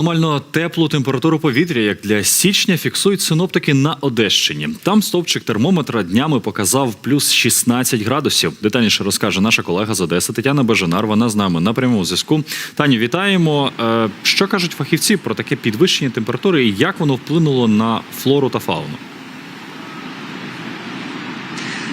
Нормально теплу температуру повітря, як для січня, фіксують синоптики на Одещині. Там стовпчик термометра днями показав плюс 16 градусів. Детальніше розкаже наша колега з Одеси Тетяна Бажанар. Вона з нами на прямому зв'язку. Таню, вітаємо. Е, Що кажуть фахівці про таке підвищення температури і як воно вплинуло на флору та фауну?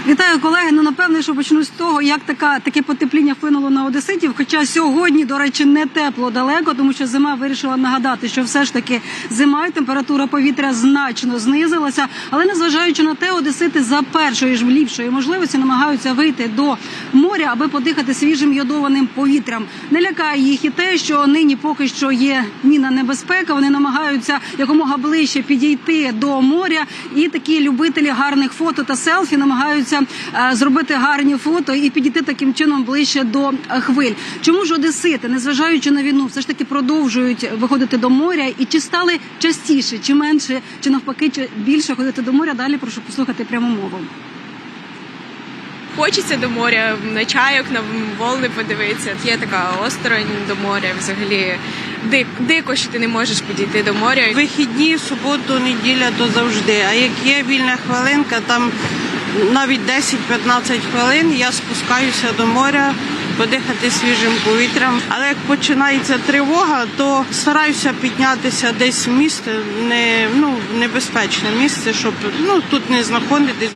Вітаю колеги. Ну напевне, що почну з того, як така таке потепління вплинуло на одеситів. Хоча сьогодні, до речі, не тепло далеко, тому що зима вирішила нагадати, що все ж таки зима і температура повітря значно знизилася. Але незважаючи на те, одесити за першої ж ліпшої можливості намагаються вийти до моря, аби подихати свіжим йодованим повітрям. Не лякає їх і те, що нині поки що є міна небезпека. Вони намагаються якомога ближче підійти до моря, і такі любителі гарних фото та селфі намагаються е, зробити гарні фото і підійти таким чином ближче до е, хвиль. Чому ж одесити, незважаючи на війну, все ж таки продовжують виходити до моря? І чи стали частіше, чи менше, чи навпаки, чи більше ходити до моря? Далі прошу послухати пряму мову. Хочеться до моря, на чайок, на волни подивитися. Є така осторонь до моря. Взагалі дик, дико, що ти не можеш підійти до моря. Вихідні, суботу, неділя то завжди. А як є вільна хвилинка, там навіть 10-15 хвилин я спускаюся до моря подихати свіжим повітрям. Але як починається тривога, то стараюся піднятися десь в місце, не ну небезпечне місце, щоб ну тут не знаходитись.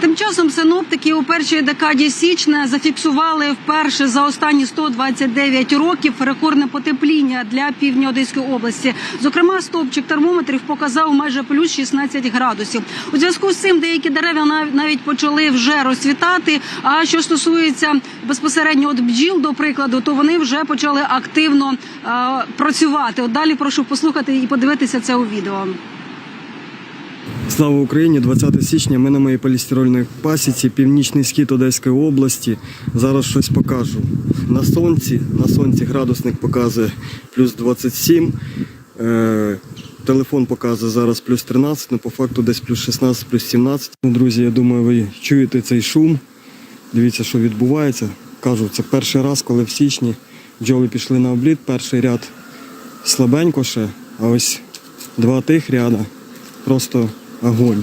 Тим часом синоптики у першій декаді січня зафіксували вперше за останні 129 років рекордне потепління для півдня області. Зокрема, стовпчик термометрів показав майже плюс 16 градусів. У зв'язку з цим деякі дерева нав- навіть почали вже розцвітати. А що стосується безпосередньо от бджіл, до прикладу, то вони вже почали активно е, працювати. От далі прошу послухати і подивитися це у відео. Слава Україні! 20 січня. Ми на моїй полістирольній пасіці, північний схід Одеської області. Зараз щось покажу. На сонці, на сонці градусник показує плюс 27. Е, телефон показує зараз плюс 13, але по факту десь плюс 16, плюс 17. Ну, Друзі, я думаю, ви чуєте цей шум. Дивіться, що відбувається. Кажу, це перший раз, коли в січні бджоли пішли на обліт. Перший ряд слабенько ще, а ось два тих ряда просто огонь.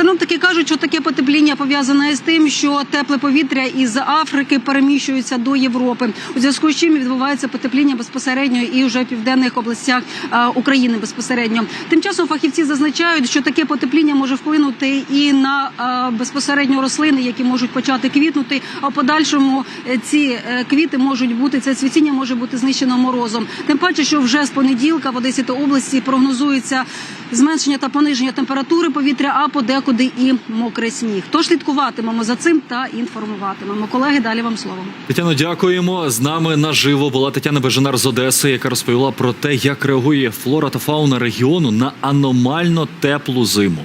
Синоптики кажуть, що таке потепління пов'язане з тим, що тепле повітря із Африки переміщується до Європи. У зв'язку з чим відбувається потепління безпосередньо і вже в південних областях е, України безпосередньо. Тим часом фахівці зазначають, що таке потепління може вплинути і на е, безпосередньо рослини, які можуть почати квітнути. А в подальшому е, ці квіти можуть бути це цвітіння може бути знищено морозом. Тим паче, що вже з понеділка в Одесі та області прогнозується зменшення та пониження температури повітря, а подекуди і мокрий сніг. Тож слідкуватимемо за цим та інформуватимемо. Колеги, далі вам слово. Тетяно, дякуємо. З нами наживо була Тетяна Бежинар з Одеси, яка розповіла про те, як реагує флора та фауна регіону на аномально теплу зиму.